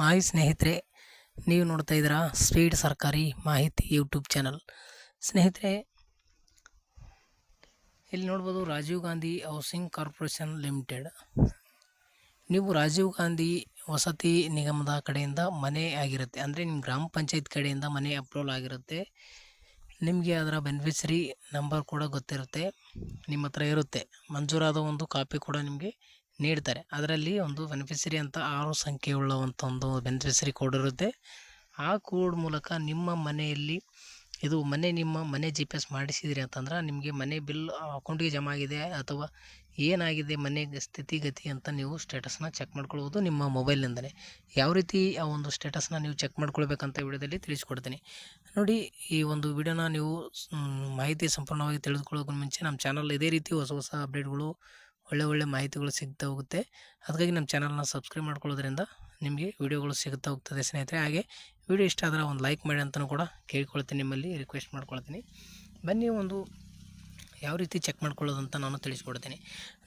Hi ಸ್ನೇಹಿತರೆ, ನೀವು ನೋಡ್ತಾ ಇದ್ದೀರಾ ಸ್ಪೀಡ್ ಸರ್ಕಾರಿ ಮಾಹಿತಿ ಯೂಟ್ಯೂಬ್ ಚಾನಲ್. ಸ್ನೇಹಿತರೆ, ಇಲ್ಲಿ ನೋಡ್ಬೋದು Rajiv Gandhi housing corporation limited. ನೀವು ರಾಜೀವ್ ಗಾಂಧಿ ವಸತಿ ನಿಗಮದ ಕಡೆಯಿಂದ ಮನೆ ಆಗಿರುತ್ತೆ. ಅಂದರೆ ನಿಮ್ಮ ಗ್ರಾಮ ಪಂಚಾಯತ್ ಕಡೆಯಿಂದ ಮನೆ ಅಪ್ರೂವಲ್ ಆಗಿರುತ್ತೆ. ನಿಮಗೆ ಅದರ ಬೆನಿಫಿಷರಿ ನಂಬರ್ ಕೂಡ ಗೊತ್ತಿರುತ್ತೆ. ನಿಮ್ಮ ಹತ್ರ ಇರುತ್ತೆ. ಮಂಜೂರಾದ ಒಂದು ಕಾಪಿ ಕೂಡ ನಿಮಗೆ ನೀಡ್ತಾರೆ. ಅದರಲ್ಲಿ ಒಂದು ಬೆನಿಫಿಷರಿ ಅಂತ ಆರು ಸಂಖ್ಯೆ ಉಳ್ಳವಂಥ ಒಂದು ಬೆನಿಫಿಷರಿ ಕೋಡ್ ಇರುತ್ತೆ. ಆ ಕೋಡ್ ಮೂಲಕ ನಿಮ್ಮ ಮನೆಯಲ್ಲಿ ಇದು ಮನೆ ನಿಮ್ಮ ಮನೆ ಜಿ ಪಿ ಎಸ್ ಮಾಡಿಸಿದಿರಿ ಅಂತಂದ್ರೆ ನಿಮಗೆ ಮನೆ ಬಿಲ್ ಅಕೌಂಟಿಗೆ ಜಮಾ ಆಗಿದೆ ಅಥವಾ ಏನಾಗಿದೆ ಮನೆ ಸ್ಥಿತಿಗತಿ ಅಂತ ನೀವು ಸ್ಟೇಟಸ್ನ ಚೆಕ್ ಮಾಡ್ಕೊಳ್ಬೋದು ನಿಮ್ಮ ಮೊಬೈಲ್ನಿಂದಲೇ ಯಾವ ರೀತಿ ಆ ಒಂದು ಸ್ಟೇಟಸ್ನ ನೀವು ಚೆಕ್ ಮಾಡ್ಕೊಳ್ಬೇಕಂತ ವಿಡಿಯೋದಲ್ಲಿ ತಿಳಿಸ್ಕೊಡ್ತೀನಿ. ನೋಡಿ, ಈ ಒಂದು ವಿಡಿಯೋನ ನೀವು ಮಾಹಿತಿ ಸಂಪೂರ್ಣವಾಗಿ ತಿಳಿದುಕೊಳ್ಳೋಕ್ಕೂ ಮುಂಚೆ ನಮ್ಮ ಚಾನಲ್ ಇದೇ ರೀತಿ ಹೊಸ ಹೊಸ ಅಪ್ಡೇಟ್ಗಳು ಒಳ್ಳೆ ಒಳ್ಳೆ ಮಾಹಿತಿಗಳು ಸಿಗ್ತಾ ಹೋಗುತ್ತೆ. ಅದಕ್ಕಾಗಿ ನಮ್ಮ ಚಾನಲ್ನ ಸಬ್ಸ್ಕ್ರೈಬ್ ಮಾಡ್ಕೊಳ್ಳೋದ್ರಿಂದ ನಿಮಗೆ ವಿಡಿಯೋಗಳು ಸಿಗುತ್ತಾ ಹೋಗ್ತದೆ ಸ್ನೇಹಿತರೆ. ಹಾಗೆ ವಿಡಿಯೋ ಇಷ್ಟ ಆದರೆ ಒಂದು ಲೈಕ್ ಮಾಡಿ ಅಂತಲೂ ಕೂಡ ಕೇಳ್ಕೊಳ್ತೀನಿ ನಿಮ್ಮಲ್ಲಿ, ರಿಕ್ವೆಸ್ಟ್ ಮಾಡ್ಕೊಳ್ತೀನಿ. ಬನ್ನಿ ಒಂದು ಯಾವ ರೀತಿ ಚೆಕ್ ಮಾಡ್ಕೊಳ್ಳೋದು ಅಂತ ನಾನು ತಿಳಿಸ್ಕೊಡ್ತೀನಿ.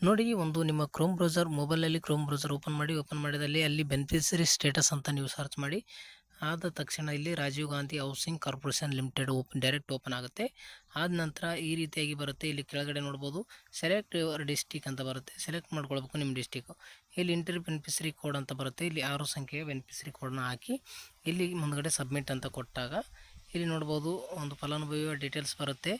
ನೋಡಿ, ಒಂದು ನಿಮ್ಮ ಕ್ರೋಮ್ ಬ್ರೌಸರ್ ಮೊಬೈಲಲ್ಲಿ ಕ್ರೋಮ್ ಬ್ರೌಸರ್ ಓಪನ್ ಮಾಡಿ ಓಪನ್ ಮಾಡಿದಲ್ಲಿ ಅಲ್ಲಿ ಬೆನಿಫಿಷರಿ ಸ್ಟೇಟಸ್ ಅಂತ ನೀವು ಸರ್ಚ್ ಮಾಡಿ. ಆದ ತಕ್ಷಣ ಇಲ್ಲಿ Rajiv Gandhi housing corporation limited open direct open ಆಗುತ್ತೆ. ಆದ ನಂತರ ಈ ರೀತಿಯಾಗಿ ಬರುತ್ತೆ. ಇಲ್ಲಿ ಕೆಳಗಡೆ ನೋಡ್ಬೋದು, ಸೆಲೆಕ್ಟ್ ಯುವರ್ ಡಿಸ್ಟಿಕ್ ಅಂತ ಬರುತ್ತೆ. ಸೆಲೆಕ್ಟ್ ಮಾಡ್ಕೊಳ್ಬೇಕು ನಿಮ್ಮ ಡಿಸ್ಟಿಕ್ಕು ಇಲ್ಲಿ ಇಂಟರ್ ಬೆನಿಫಿಸರಿ ಕೋಡ್ ಅಂತ ಬರುತ್ತೆ. ಇಲ್ಲಿ ಆರು ಸಂಖ್ಯೆಯ ಬೆನಿಫಿಸರಿ ಕೋಡನ್ನ ಹಾಕಿ ಇಲ್ಲಿ ಮುಂದಗಡೆ ಸಬ್ಮಿಟ್ ಅಂತ ಕೊಟ್ಟಾಗ ಇಲ್ಲಿ ನೋಡ್ಬೋದು, ಒಂದು ಫಲಾನುಭವಿಯ ಡೀಟೇಲ್ಸ್ ಬರುತ್ತೆ.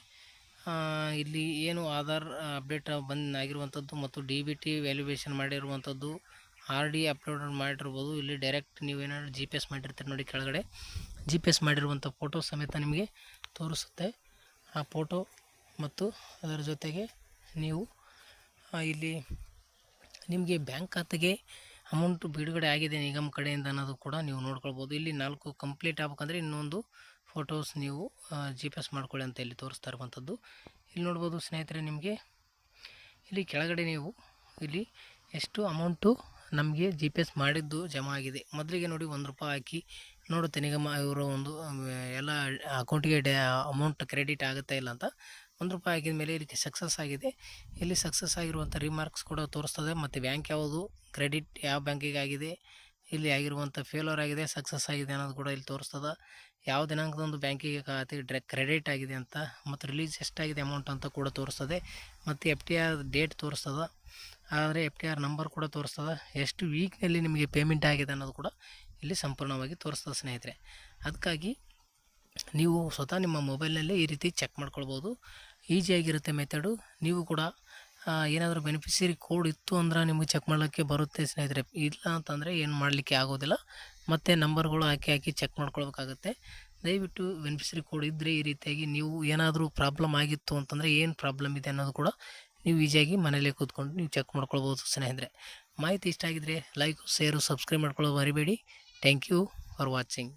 ಇಲ್ಲಿ ಏನು ಆಧಾರ್ ಅಪ್ಡೇಟ್ ಬಂದ್ ಆಗಿರುವಂಥದ್ದು ಮತ್ತು ಡಿ ಬಿ ಟಿ ವ್ಯಾಲ್ಯೂಯೇಷನ್ ಮಾಡಿರುವಂಥದ್ದು ಆರ್ ಡಿ ಅಪ್ಲೋಡ್ ಮಾಡಿರ್ಬೋದು. ಇಲ್ಲಿ ಡೈರೆಕ್ಟ್ ನೀವೇನಾದ್ರು ಜಿ ಪಿ ಎಸ್ ಮಾಡಿರ್ತೀರಿ ನೋಡಿ ಕೆಳಗಡೆ. ಜಿ ಪಿ ಎಸ್ ಮಾಡಿರುವಂಥ ಫೋಟೋ ಸಮೇತ ನಿಮಗೆ ತೋರಿಸುತ್ತೆ. ಆ ಫೋಟೋ ಮತ್ತು ಅದರ ಜೊತೆಗೆ ನೀವು ಇಲ್ಲಿ ನಿಮಗೆ ಬ್ಯಾಂಕ್ ಖಾತೆಗೆ ಅಮೌಂಟ್ ಬಿಡುಗಡೆ ಆಗಿದೆ ನಿಗಮ ಕಡೆಯಿಂದ ಅನ್ನೋದು ಕೂಡ ನೀವು ನೋಡ್ಕೊಳ್ಬೋದು. ಇಲ್ಲಿ ನಾಲ್ಕು ಕಂಪ್ಲೀಟ್ ಆಗ್ಬೇಕಂದ್ರೆ ಇನ್ನೊಂದು ಫೋಟೋಸ್ ನೀವು ಜಿ ಪಿ ಎಸ್ ಮಾಡ್ಕೊಳ್ಳಿ ಅಂತ ಇಲ್ಲಿ ತೋರಿಸ್ತಾ ಇರುವಂಥದ್ದು. ಇಲ್ಲಿ ನೋಡ್ಬೋದು ಸ್ನೇಹಿತರೆ ನಿಮಗೆ, ಇಲ್ಲಿ ಕೆಳಗಡೆ ನೀವು ಇಲ್ಲಿ ಎಷ್ಟು ಅಮೌಂಟು ನಮಗೆ ಜಿ ಪಿ ಎಸ್ ಮಾಡಿದ್ದು ಜಮಾ ಆಗಿದೆ. ಮೊದಲಿಗೆ ನೋಡಿ ಒಂದು ರೂಪಾಯಿ ಹಾಕಿ ನೋಡುತ್ತೆ ನಿಗಮ ಇವರು ಒಂದು ಎಲ್ಲ ಅಕೌಂಟಿಗೆ ಡೆ ಅಮೌಂಟ್ ಕ್ರೆಡಿಟ್ ಆಗುತ್ತೆ ಇಲ್ಲ ಅಂತ ಒಂದು ರೂಪಾಯಿ ಹಾಕಿದ ಮೇಲೆ ಇಲ್ಲಿ ಸಕ್ಸಸ್ ಆಗಿದೆ. ಇಲ್ಲಿ ಸಕ್ಸಸ್ ಆಗಿರುವಂಥ ರಿಮಾರ್ಕ್ಸ್ ಕೂಡ ತೋರಿಸ್ತದೆ. ಮತ್ತು ಬ್ಯಾಂಕ್ ಯಾವುದು ಕ್ರೆಡಿಟ್ ಯಾವ ಬ್ಯಾಂಕಿಗೆ ಆಗಿದೆ, ಇಲ್ಲಿ ಆಗಿರುವಂಥ ಫೇಲ್ಯೂರ್ ಆಗಿದೆ ಸಕ್ಸಸ್ ಆಗಿದೆ ಅನ್ನೋದು ಕೂಡ ಇಲ್ಲಿ ತೋರಿಸ್ತದೆ. ಯಾವ ದಿನಾಂಕದೊಂದು ಬ್ಯಾಂಕಿಗೆ ಖಾತೆ ಡ್ರೆ ಕ್ರೆಡಿಟ್ ಆಗಿದೆ ಅಂತ, ಮತ್ತು ರಿಲೀಸ್ ಎಷ್ಟಾಗಿದೆ ಅಮೌಂಟ್ ಅಂತ ಕೂಡ ತೋರಿಸ್ತದೆ. ಮತ್ತು ಎಫ್ ಟಿ ಆರ್ ಡೇಟ್ ತೋರಿಸ್ತದೆ. ಆದರೆ ಎಫ್ ಟಿ ಆರ್ ನಂಬರ್ ಕೂಡ ತೋರಿಸ್ತದೆ. ಎಷ್ಟು ವೀಕ್ನಲ್ಲಿ ನಿಮಗೆ ಪೇಮೆಂಟ್ ಆಗಿದೆ ಅನ್ನೋದು ಕೂಡ ಇಲ್ಲಿ ಸಂಪೂರ್ಣವಾಗಿ ತೋರಿಸ್ತದೆ ಸ್ನೇಹಿತರೆ. ಅದಕ್ಕಾಗಿ ನೀವು ಸ್ವತಃ ನಿಮ್ಮ ಮೊಬೈಲ್ನಲ್ಲೇ ಈ ರೀತಿ ಚೆಕ್ ಮಾಡ್ಕೊಳ್ಬೋದು. ಈಸಿಯಾಗಿರುತ್ತೆ ಮೆಥಡು. ನೀವು ಕೂಡ ಏನಾದರೂ ಬೆನಿಫಿಷರಿ ಕೋಡ್ ಇತ್ತು ಅಂದ್ರೆ ನಿಮಗೆ ಚೆಕ್ ಮಾಡೋಕ್ಕೆ ಬರುತ್ತೆ ಸ್ನೇಹಿತರೆ. ಇಲ್ಲ ಅಂತಂದರೆ ಏನು ಮಾಡಲಿಕ್ಕೆ ಆಗೋದಿಲ್ಲ. ಮತ್ತು ನಂಬರ್ಗಳು ಹಾಕಿ ಹಾಕಿ ಚೆಕ್ ಮಾಡ್ಕೊಳ್ಬೇಕಾಗುತ್ತೆ. ದಯವಿಟ್ಟು ಬೆನಿಫಿಷರಿ ಕೋಡ್ ಇದ್ದರೆ ಈ ರೀತಿಯಾಗಿ ನೀವು ಏನಾದರೂ ಪ್ರಾಬ್ಲಮ್ ಆಗಿತ್ತು ಅಂತಂದರೆ ಏನು ಪ್ರಾಬ್ಲಮ್ ಇದೆ ಅನ್ನೋದು ಕೂಡ ನೀವು ಈಸಿಯಾಗಿ ಮನೇಲೇ ಕೂತ್ಕೊಂಡು ನೀವು ಚೆಕ್ ಮಾಡ್ಕೊಳ್ಬೋದು ಸ್ನೇಹಿತರೆ. ಮಾಹಿತಿ ಇಷ್ಟ ಆಗಿದ್ರೆ ಲೈಕ್ ಶೇರು ಸಬ್ಸ್ಕ್ರೈಬ್ ಮಾಡ್ಕೊಳ್ಳೋದು ಮರಿಬೇಡಿ. Thank you for watching